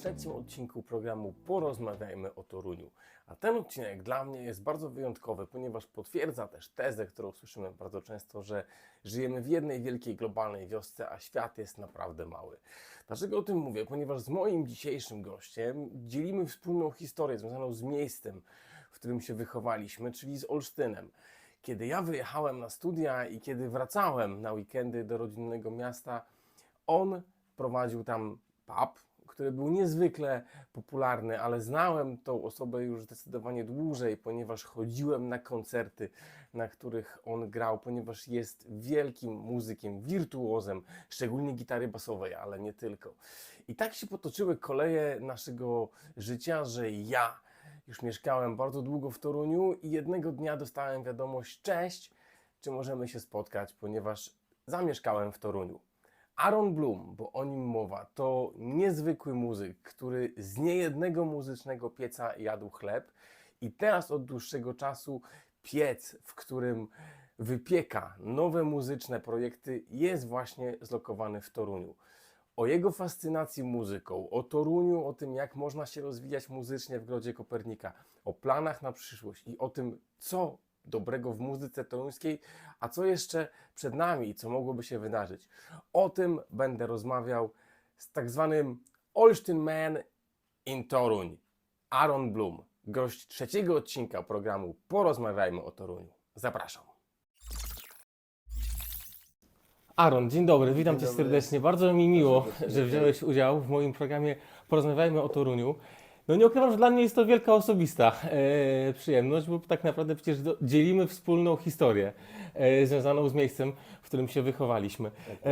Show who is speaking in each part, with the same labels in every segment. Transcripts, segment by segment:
Speaker 1: trzecim odcinku programu Porozmawiajmy o Toruniu. A ten odcinek dla mnie jest bardzo wyjątkowy, ponieważ potwierdza też tezę, którą słyszymy bardzo często, że żyjemy w jednej wielkiej globalnej wiosce, a świat jest naprawdę mały. Dlaczego o tym mówię? Ponieważ z moim dzisiejszym gościem dzielimy wspólną historię związaną z miejscem, w którym się wychowaliśmy, czyli z Olsztynem. Kiedy ja wyjechałem na studia i kiedy wracałem na weekendy do rodzinnego miasta, on prowadził tam pub, który był niezwykle popularny, ale znałem tą osobę już zdecydowanie dłużej, ponieważ chodziłem na koncerty, na których on grał, ponieważ jest wielkim muzykiem, wirtuozem, szczególnie gitary basowej, ale nie tylko. I tak się potoczyły koleje naszego życia, że ja już mieszkałem bardzo długo w Toruniu i jednego dnia dostałem wiadomość: Cześć, czy możemy się spotkać, ponieważ zamieszkałem w Toruniu. Aaron Bloom, bo o nim mowa, to niezwykły muzyk, który z niejednego muzycznego pieca jadł chleb i teraz od dłuższego czasu piec, w którym wypieka nowe muzyczne projekty, jest właśnie zlokowany w Toruniu. O jego fascynacji muzyką, o Toruniu, o tym, jak można się rozwijać muzycznie w Grodzie Kopernika, o planach na przyszłość i o tym, co dobrego w muzyce toruńskiej, a co jeszcze przed nami i co mogłoby się wydarzyć. O tym będę rozmawiał z tak zwanym Olsztyn Man in Toruń, Aaron Bloom, gość trzeciego odcinka programu Porozmawiajmy o Toruniu. Zapraszam. Aaron, dzień dobry, witam
Speaker 2: Dzień
Speaker 1: Cię
Speaker 2: dobry.
Speaker 1: serdecznie. Bardzo mi miło, że wziąłeś udział w moim programie Porozmawiajmy o Toruniu. No nie ukrywam, że dla mnie jest to wielka osobista e, przyjemność, bo tak naprawdę przecież dzielimy wspólną historię e, związaną z miejscem, w którym się wychowaliśmy. E,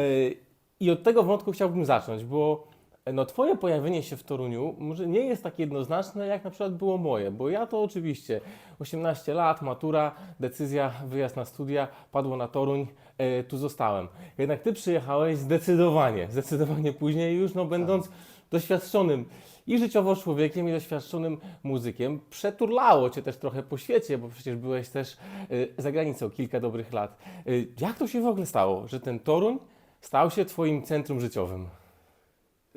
Speaker 1: I od tego wątku chciałbym zacząć, bo e, no, Twoje pojawienie się w Toruniu może nie jest tak jednoznaczne, jak na przykład było moje, bo ja to oczywiście 18 lat, matura, decyzja, wyjazd na studia, padło na Toruń, e, tu zostałem. Jednak Ty przyjechałeś zdecydowanie, zdecydowanie później już, no będąc doświadczonym i życiowo człowiekiem, i doświadczonym muzykiem. Przeturlało Cię też trochę po świecie, bo przecież byłeś też y, za granicą kilka dobrych lat. Y, Jak to się w ogóle stało, że ten Toruń stał się Twoim centrum życiowym?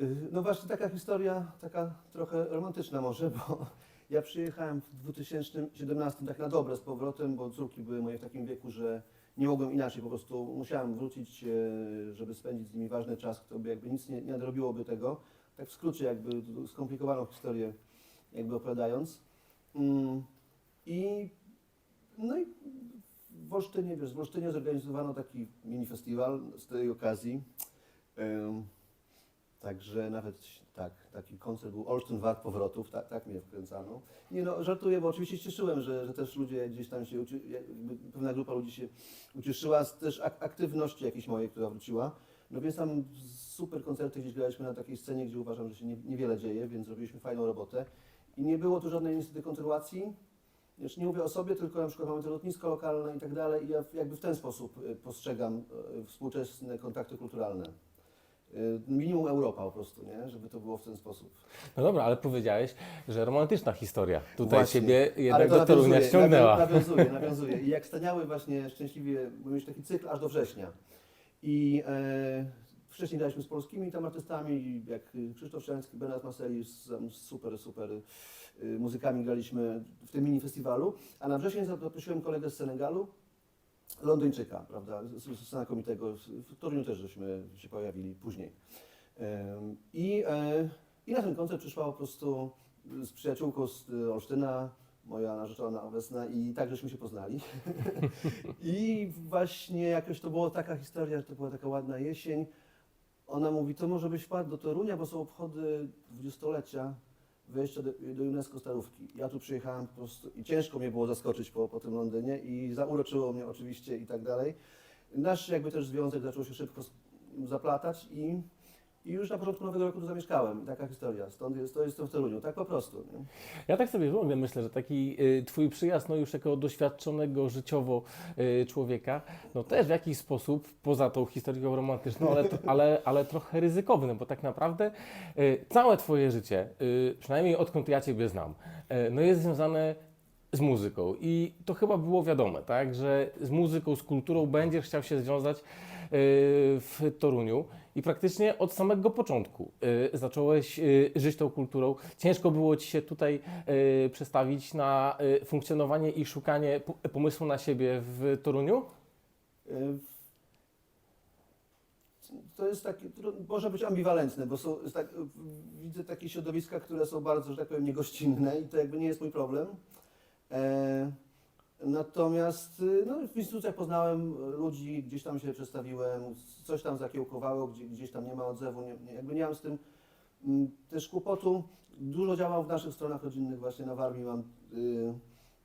Speaker 2: Y, No właśnie taka historia, taka trochę romantyczna może, bo ja przyjechałem w 2017 tak na dobre z powrotem, bo córki były moje w takim wieku, że nie mogłem inaczej, po prostu musiałem wrócić, żeby spędzić z nimi ważny czas, to by jakby nic nie, nie nadrobiłoby tego. Tak w skrócie jakby skomplikowaną historię jakby opowiadając. Mm, I no i w Olsztynie, wiesz, w Olsztynie zorganizowano taki mini festiwal z tej okazji. Także nawet tak, taki koncert był Olsztyn Wart Powrotów, tak, tak mnie wkręcano. Nie no, żartuję, bo oczywiście cieszyłem, że, że też ludzie gdzieś tam się, jakby pewna grupa ludzi się ucieszyła z też ak aktywności jakiejś mojej, która wróciła. No więc tam super koncerty gdzieś graliśmy na takiej scenie, gdzie uważam, że się nie, niewiele dzieje, więc zrobiliśmy fajną robotę. I nie było tu żadnej niestety kontynuacji. Już nie mówię o sobie, tylko na przykład mamy to lotnisko lokalne i tak dalej i ja jakby w ten sposób y, postrzegam y, współczesne kontakty kulturalne. Y, Minimum Europa po prostu, nie? Żeby to było w ten sposób.
Speaker 1: No dobra, ale powiedziałeś, że romantyczna historia tutaj
Speaker 2: Właśnie.
Speaker 1: Ciebie jednak do Torunia ściągnęła.
Speaker 2: nawią- Nawiązuje, nawiązuje. I jak staniały właśnie szczęśliwie, mieliśmy taki cykl aż do września. I e, wcześniej graliśmy z polskimi tam artystami, jak Krzysztof Szański, Bernard Maseli, z, super, super y, muzykami graliśmy w tym mini festiwalu. A na wrzesień zaprosiłem kolegę z Senegalu, Londyńczyka, prawda, znakomitego. W Toruniu też żeśmy się pojawili później. E, I na ten koncert przyszła po prostu z przyjaciółką z y, Olsztyna, moja narzeczona obecna i tak żeśmy się poznali. I właśnie jakoś to była taka historia, że to była taka ładna jesień. Ona mówi, to może byś wpadł do Torunia, bo są obchody dwudziestolecia wejścia do, do UNESCO Starówki. Ja tu przyjechałem po prostu i ciężko mnie było zaskoczyć po, po tym Londynie i zauroczyło mnie oczywiście i tak dalej. Nasz jakby też związek zaczął się szybko zaplatać i, i już na początku nowego roku tu zamieszkałem. Taka historia. Stąd jest, to jestem w Toruniu. Tak po prostu. Nie?
Speaker 1: Ja tak sobie w ogóle myślę, że taki y, Twój przyjazd, no już jako doświadczonego życiowo y, człowieka, no też w jakiś sposób, poza tą historią romantyczną, ale, to, ale, ale trochę ryzykowny, bo tak naprawdę y, całe Twoje życie, y, przynajmniej odkąd ja Ciebie znam, y, no jest związane z muzyką i to chyba było wiadome, tak, że z muzyką, z kulturą będziesz chciał się związać y, w Toruniu I praktycznie od samego początku y, zacząłeś y, żyć tą kulturą. Ciężko było ci się tutaj y, przestawić na funkcjonowanie i szukanie pomysłu na siebie w Toruniu?
Speaker 2: To jest takie, może być ambiwalentne, bo są, tak, widzę takie środowiska, które są bardzo, że tak powiem, niegościnne i to jakby nie jest mój problem. E, natomiast y, no, w instytucjach poznałem ludzi, gdzieś tam się przedstawiłem, coś tam zakiełkowało, gdzie, gdzieś tam nie ma odzewu, nie, nie, jakby nie mam z tym mm, też kłopotu. Dużo działam w naszych stronach rodzinnych, właśnie na Warmii mam y,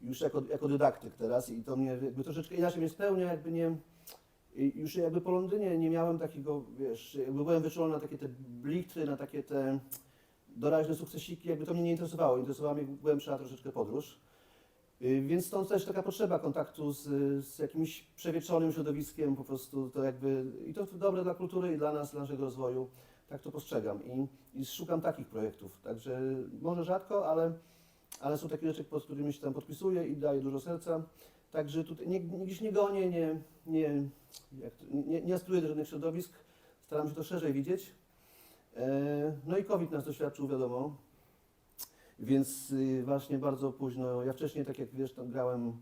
Speaker 2: już jako, jako dydaktyk teraz i to mnie jakby troszeczkę inaczej mnie spełnia, jakby nie, już jakby po Londynie nie miałem takiego, wiesz, jakby byłem wyczulony na takie te blichtry, na takie te doraźne sukcesiki, jakby to mnie nie interesowało. Interesowała mnie głębsza troszeczkę podróż. Y, Więc stąd też taka potrzeba kontaktu z, z jakimś przewieczonym środowiskiem, po prostu to jakby, i to dobre dla kultury i dla nas, dla naszego rozwoju, tak to postrzegam i, i szukam takich projektów. Także może rzadko, ale, ale są takie rzeczy, pod którymi się tam podpisuję i daję dużo serca. Także tutaj nie, gdzieś nie gonię, nie, nie, jak nie, nie aspiruję do żadnych środowisk, staram się to szerzej widzieć. E, No i COVID nas doświadczył, wiadomo. Więc y, właśnie bardzo późno, ja wcześniej, tak jak wiesz, tam grałem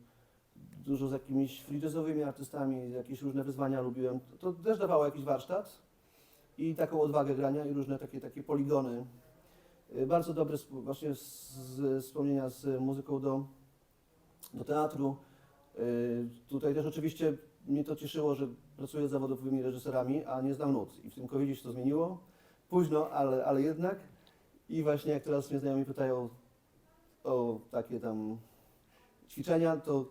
Speaker 2: dużo z jakimiś free jazzowymi artystami, jakieś różne wyzwania lubiłem. To też dawało jakiś warsztat i taką odwagę grania i różne takie, takie poligony. Y, Bardzo dobre właśnie wspomnienia z muzyką do, do teatru. Y, Tutaj też oczywiście mnie to cieszyło, że pracuję z zawodowymi reżyserami, a nie znam nut. I w tym covid się to zmieniło. Późno, ale, ale jednak. I właśnie jak teraz mnie znajomi pytają o takie tam ćwiczenia, to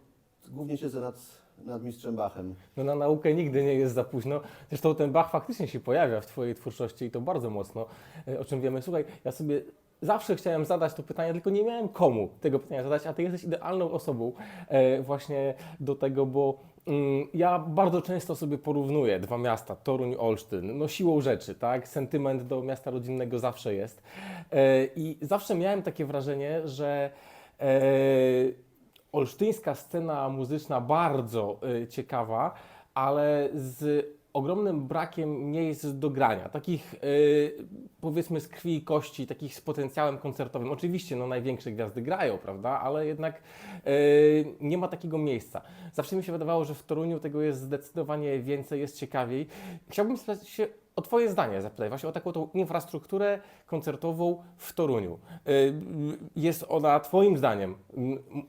Speaker 2: głównie siedzę nad, nad mistrzem Bachem.
Speaker 1: No na naukę nigdy nie jest za późno. Zresztą ten Bach faktycznie się pojawia w Twojej twórczości i to bardzo mocno, e, o czym wiemy. Słuchaj, ja sobie zawsze chciałem zadać to pytanie, tylko nie miałem komu tego pytania zadać, a Ty jesteś idealną osobą e, właśnie do tego, bo mm, ja bardzo często sobie porównuję dwa miasta, Toruń, Olsztyn, no siłą rzeczy, tak? Sentyment do miasta rodzinnego zawsze jest. E, I zawsze miałem takie wrażenie, że e, olsztyńska scena muzyczna bardzo ciekawa, ale z ogromnym brakiem miejsc do grania. Takich y, powiedzmy z krwi i kości, takich z potencjałem koncertowym. Oczywiście no, największe gwiazdy grają, prawda, ale jednak y, nie ma takiego miejsca. Zawsze mi się wydawało, że w Toruniu tego jest zdecydowanie więcej, jest ciekawiej. Chciałbym spytać się o Twoje zdanie, zapytać właśnie o taką tą infrastrukturę koncertową w Toruniu. Y, Jest ona Twoim zdaniem,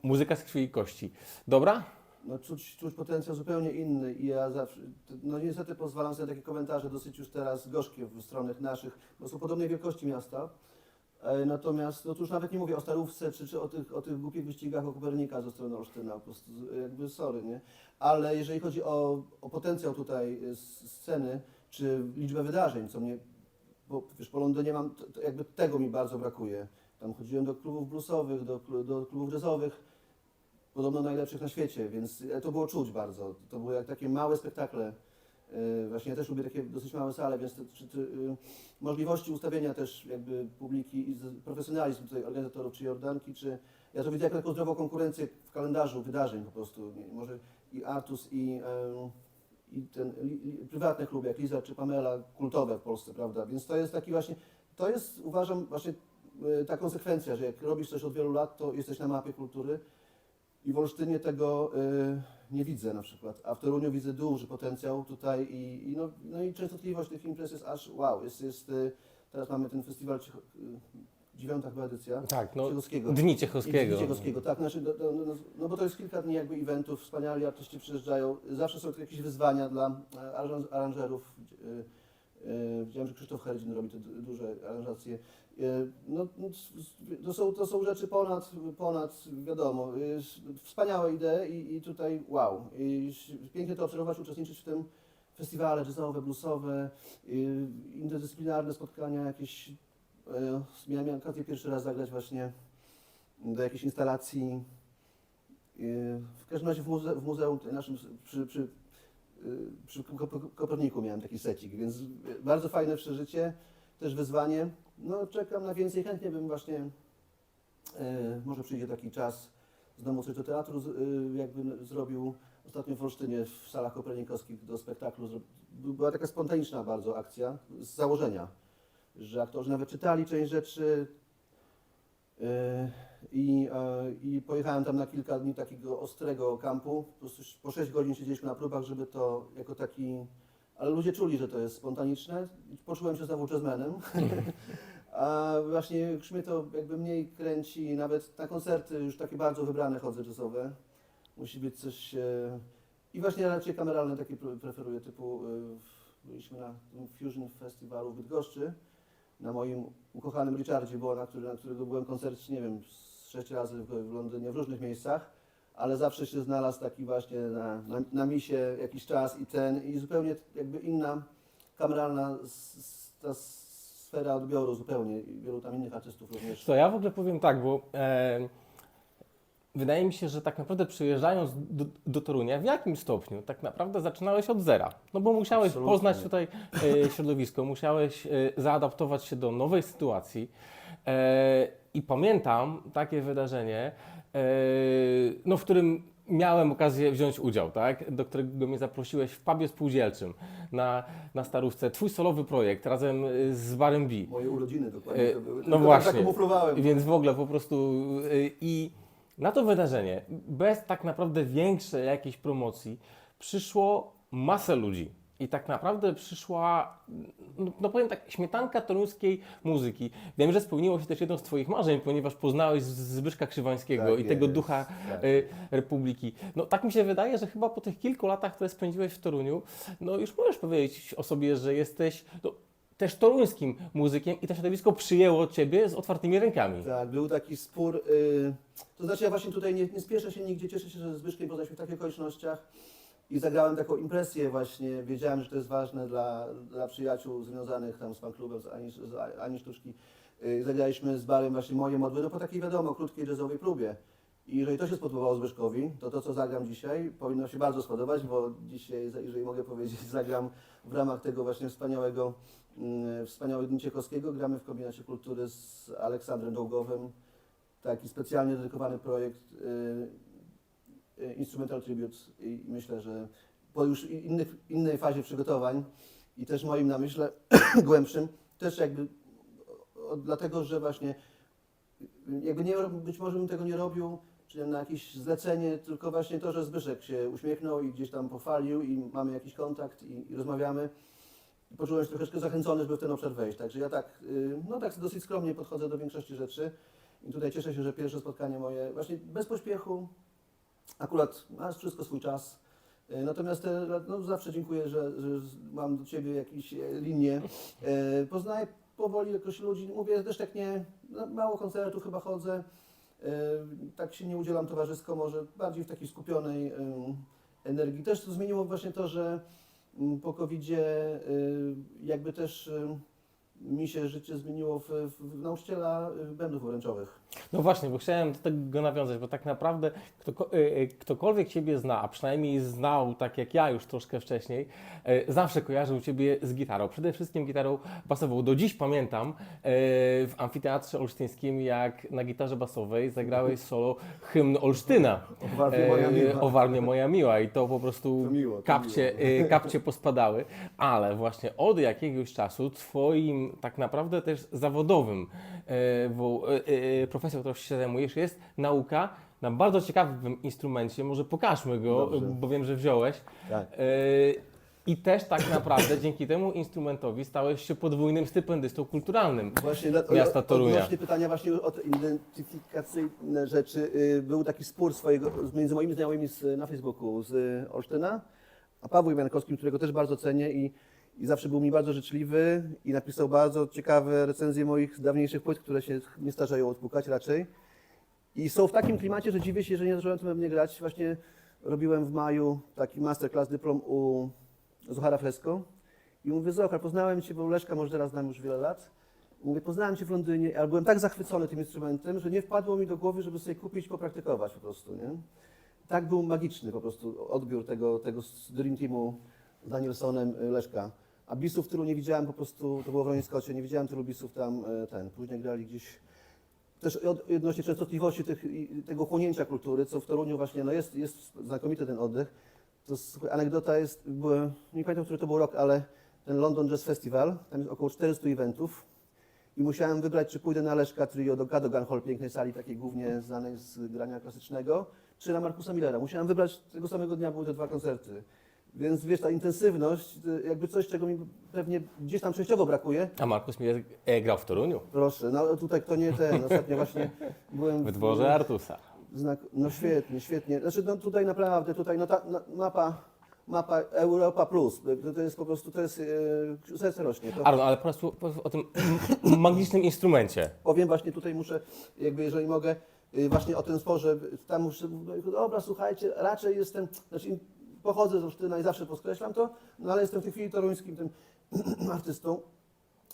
Speaker 1: muzyka z krwi i kości, dobra?
Speaker 2: No, czuć, czuć potencjał zupełnie inny i ja zawsze, no niestety pozwalam sobie takie komentarze dosyć już teraz gorzkie w stronach naszych, bo są podobnej wielkości miasta. E, Natomiast, no tu już nawet nie mówię o Starówce, czy, czy o, tych, o tych głupich wyścigach o Kopernika ze strony Olsztyna, po prostu z- jakby sorry, nie? Ale jeżeli chodzi o, o potencjał tutaj e, sceny, czy liczbę wydarzeń, co mnie, bo wiesz, po Londynie mam, jakby tego mi bardzo brakuje. Tam chodziłem do klubów bluesowych, do, do klubów jazzowych, podobno najlepszych na świecie, więc e, to było czuć bardzo. To były jak takie małe spektakle. E, Właśnie ja też lubię takie dosyć małe sale, więc te, czy, y, możliwości ustawienia też jakby publiki i profesjonalizm tutaj organizatorów, czy Jordanki, czy ja to widzę jako taką zdrową konkurencję w kalendarzu wydarzeń po prostu. Może i Artus, i, i ten li, prywatne kluby jak Liza czy Pamela, kultowe w Polsce, prawda? Więc to jest taki właśnie, to jest uważam właśnie y, ta konsekwencja, że jak robisz coś od wielu lat, to jesteś na mapie kultury. I w Olsztynie tego y, nie widzę na przykład, a w Toruniu widzę duży potencjał tutaj i, i, no, no i częstotliwość tych imprez jest aż wow. Jest, jest, y, teraz mamy ten festiwal, Cicho, y, dziewiąta chyba edycja,
Speaker 1: Tak, no
Speaker 2: Ciechowskiego.
Speaker 1: Dni Ciechowskiego.
Speaker 2: I Ciechowskiego, tak. Znaczy, no, no, no, no bo to jest kilka dni jakby eventów, wspaniali artyści przyjeżdżają. Zawsze są jakieś wyzwania dla e, aran- aranżerów. E, e, Widziałem, że Krzysztof Herdzin robi te du- duże aranżacje. E, No, no, to, są, to są rzeczy ponad, ponad wiadomo, e, wspaniałe idee i, i tutaj wow. I ś- pięknie to obserwować, uczestniczyć w tym festiwale jazzowe, bluesowe, interdyscyplinarne spotkania, jakieś. e, Miałem okazję pierwszy raz zagrać właśnie do jakiejś instalacji. W każdym razie w, muze- w muzeum naszym przy, przy, przy Kop- Koperniku miałem taki secik, więc bardzo fajne przeżycie, też wyzwanie. No czekam na więcej, chętnie bym właśnie, y, może przyjdzie taki czas, znowu coś do teatru z- y, jakby zrobił, ostatnio w Olsztynie w salach kopernikowskich do spektaklu. Była taka spontaniczna bardzo akcja z założenia, że aktorzy nawet czytali część rzeczy yy, i, e, i pojechałem tam na kilka dni takiego ostrego kampu. Po po 6 godzin siedzieliśmy na próbach, żeby to jako taki... Ale ludzie czuli, że to jest spontaniczne. Poczułem się znowu jazzmenem. A właśnie mnie to jakby mniej kręci, nawet na koncerty już takie bardzo wybrane chodzę jazzowe. Musi być coś... E, I właśnie raczej kameralne takie pre- preferuję, typu e, byliśmy na Fusion Festiwalu w Bydgoszczy, na moim ukochanym Richardzie było, na, który, na którego byłem koncercie, nie wiem, sześć razy w, w Londynie, w różnych miejscach, ale zawsze się znalazł taki właśnie na, na, na misie jakiś czas i ten, i zupełnie jakby inna kameralna ta sfera odbioru zupełnie i wielu tam innych artystów również.
Speaker 1: To ja w ogóle powiem tak, bo e, wydaje mi się, że tak naprawdę przyjeżdżając do, do Torunia, w jakim stopniu tak naprawdę zaczynałeś od zera? No bo musiałeś
Speaker 2: Absolutnie.
Speaker 1: poznać tutaj e, środowisko, musiałeś e, zaadaptować się do nowej sytuacji. E, I pamiętam takie wydarzenie, e, no, w którym miałem okazję wziąć udział, tak? do którego mnie zaprosiłeś w pubie spółdzielczym na, na Starówce. Twój solowy projekt razem e, z Barem B.
Speaker 2: Moje urodziny dokładnie
Speaker 1: E,
Speaker 2: to były.
Speaker 1: no właśnie.
Speaker 2: Tak zakamuflowałem.
Speaker 1: Więc w ogóle po prostu i na to wydarzenie, bez tak naprawdę większej jakiejś promocji, przyszło masę ludzi. I tak naprawdę przyszła, no, no powiem tak, śmietanka toruńskiej muzyki. Wiem, że spełniło się też jedno z Twoich marzeń, ponieważ poznałeś Zbyszka Krzywańskiego
Speaker 2: Tak
Speaker 1: i tego
Speaker 2: jest,
Speaker 1: ducha
Speaker 2: tak.
Speaker 1: y, Republiki. No tak mi się wydaje, że chyba po tych kilku latach, które spędziłeś w Toruniu, no już możesz powiedzieć o sobie, że jesteś no, też toruńskim muzykiem i to środowisko przyjęło Ciebie z otwartymi rękami.
Speaker 2: Tak, był taki spór. y, to znaczy ja właśnie tutaj nie, nie spieszę się nigdzie, cieszę się, że Zbyszkiem poznaliśmy w takich okolicznościach i zagrałem taką impresję właśnie, wiedziałem, że to jest ważne dla, dla przyjaciół związanych tam z fanklubem, z Ani, z Ani Sztuczki. Y, zagraliśmy z Barem właśnie moje modły, no po takiej wiadomo, krótkiej jazzowej próbie. I jeżeli to się spodobało Zbyszkowi, to to, co zagram dzisiaj, powinno się bardzo spodobać, bo dzisiaj, jeżeli mogę powiedzieć, zagram w ramach tego właśnie wspaniałego, mm, wspaniałego Dni Ciechowskiego. Gramy w Kombinacie Kultury z Aleksandrem Dołgowym, taki specjalnie dedykowany projekt y, y, Instrumental Tribute i myślę, że po już innej fazie przygotowań i też moim namyśle głębszym, też jakby dlatego, że właśnie jakby nie, być może bym tego nie robił, czy na jakieś zlecenie, tylko właśnie to, że Zbyszek się uśmiechnął i gdzieś tam pochwalił i mamy jakiś kontakt i, i rozmawiamy. I poczułem się troszeczkę zachęcony, żeby w ten obszar wejść. Także ja tak, y, no tak dosyć skromnie podchodzę do większości rzeczy. I tutaj cieszę się, że pierwsze spotkanie moje, właśnie bez pośpiechu, akurat ma wszystko swój czas. Y, Natomiast te, no, zawsze dziękuję, że, że mam do Ciebie jakieś e, linie. E, Poznaję powoli jakoś ludzi, mówię też tak nie, no, mało koncertów chyba chodzę. E, Tak się nie udzielam towarzysko, może bardziej w takiej skupionej energii. Też to zmieniło właśnie to, że mm, po COVID-zie y, jakby też mi się życie zmieniło w, w, nauczyciela bębnów obręczowych.
Speaker 1: No właśnie, bo chciałem do tego nawiązać, bo tak naprawdę ktoko, y, y, ktokolwiek Ciebie zna, a przynajmniej znał tak jak ja już troszkę wcześniej, y, zawsze kojarzył Ciebie z gitarą. Przede wszystkim gitarą basową. Do dziś pamiętam w amfiteatrze olsztyńskim, jak na gitarze basowej zagrałeś solo hymn Olsztyna.
Speaker 2: O Warmie moja miła.
Speaker 1: O Warmie moja miła i to po prostu
Speaker 2: To miło, to
Speaker 1: kapcie,
Speaker 2: miło.
Speaker 1: kapcie pospadały, ale właśnie od jakiegoś czasu twoim tak naprawdę też zawodowym wo- e, profesją, którą się zajmujesz jest nauka na bardzo ciekawym instrumencie, może pokażmy go,
Speaker 2: Dobrze.
Speaker 1: bo wiem, że wziąłeś.
Speaker 2: Tak.
Speaker 1: E, I też tak naprawdę dzięki temu instrumentowi stałeś się podwójnym stypendystą kulturalnym.
Speaker 2: Właśnie
Speaker 1: Miasta Torunia.
Speaker 2: Odnośnie pytania właśnie o te identyfikacyjne rzeczy, y, był taki spór swojego, między moimi znajomymi z, na Facebooku z Olsztyna, a Pawłem Jankowskim, którego też bardzo cenię i, i zawsze był mi bardzo życzliwy i napisał bardzo ciekawe recenzje moich dawniejszych płyt, które się nie starzeją odpukać raczej. I są w takim klimacie, że dziwię się, że nie zacząłem tym mnie grać. Właśnie robiłem w maju taki masterclass dyplom u Zohara Fresco i mówię, Zohar, poznałem Cię, bo Leszka może teraz znam już wiele lat. Mówię, poznałem Cię w Londynie, ale byłem tak zachwycony tym instrumentem, że nie wpadło mi do głowy, żeby sobie kupić, popraktykować po prostu, nie? Tak był magiczny po prostu odbiór tego, tego Dream Teamu z Danielsonem y, Leszka. A bisów tylu nie widziałem po prostu, to było w Ronie nie widziałem tylu bisów tam, y, ten, później grali gdzieś też od, odnośnie częstotliwości tych, tego chłonięcia kultury, co w Toruniu właśnie no jest, jest znakomity ten oddech. To słuchaj, anegdota jest, byłem, nie pamiętam, który to był rok, ale ten London Jazz Festival, tam jest około 400 eventów i musiałem wybrać, czy pójdę na Leszka Trio do Cadogan Hall, pięknej sali, takiej głównie znanej z grania klasycznego, czy na Markusa Millera. Musiałem wybrać, tego samego dnia były te dwa koncerty. Więc wiesz, ta intensywność, y, jakby coś, czego mi pewnie gdzieś tam częściowo brakuje.
Speaker 1: A Markus Miller e, grał w Toruniu,
Speaker 2: Proszę, no tutaj kto nie ten, ostatnio właśnie byłem
Speaker 1: w dworze Artusa.
Speaker 2: Znak, no świetnie, świetnie. Znaczy no tutaj naprawdę, tutaj no ta no, mapa, mapa Europa Plus, to, to jest po prostu, to jest, e, serce rośnie. To
Speaker 1: Aaron, ale po prostu powiedz o tym magicznym instrumencie.
Speaker 2: powiem właśnie tutaj muszę, jakby jeżeli mogę, y, właśnie o tym sporze, tam muszę, dobra słuchajcie, raczej jestem, znaczy pochodzę z Olsztyna i zawsze podkreślam to, no ale jestem w tej chwili toruńskim tym artystą,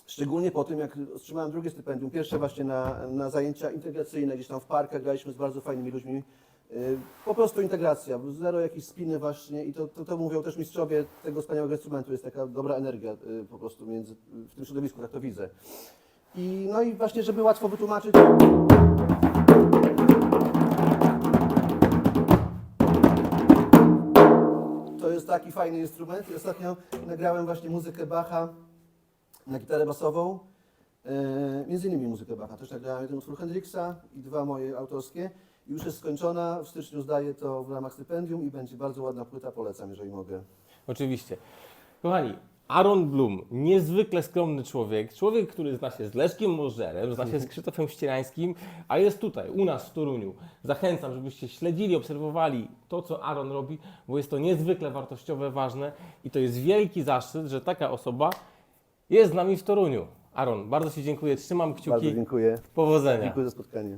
Speaker 2: Szczególnie po tym, jak otrzymałem drugie stypendium, pierwsze właśnie na, na zajęcia integracyjne, gdzieś tam w parkach graliśmy z bardzo fajnymi ludźmi. Yy, Po prostu integracja, zero jakiejś spiny właśnie i to, to, to mówią też mistrzowie tego wspaniałego instrumentu, jest taka dobra energia yy, po prostu między, w tym środowisku, tak to widzę. I, no i właśnie, żeby łatwo wytłumaczyć, taki fajny instrument i ostatnio nagrałem właśnie muzykę Bacha na gitarę basową. E, między innymi muzykę Bacha. Też nagrałem jeden utwór Hendrixa i dwa moje autorskie. Już jest skończona, w styczniu zdaję to w ramach stypendium i będzie bardzo ładna płyta, polecam, jeżeli mogę.
Speaker 1: Oczywiście. Kochani, Aaron Blum, niezwykle skromny człowiek, człowiek, który zna się z Leszkiem Możerem, zna się z Krzysztofem Ścierańskim, a jest tutaj, u nas w Toruniu. Zachęcam, żebyście śledzili, obserwowali to, co Aaron robi, bo jest to niezwykle wartościowe, ważne i to jest wielki zaszczyt, że taka osoba jest z nami w Toruniu. Aaron, bardzo Ci dziękuję, trzymam
Speaker 2: Bardzo
Speaker 1: kciuki,
Speaker 2: dziękuję.
Speaker 1: powodzenia.
Speaker 2: Dziękuję za spotkanie.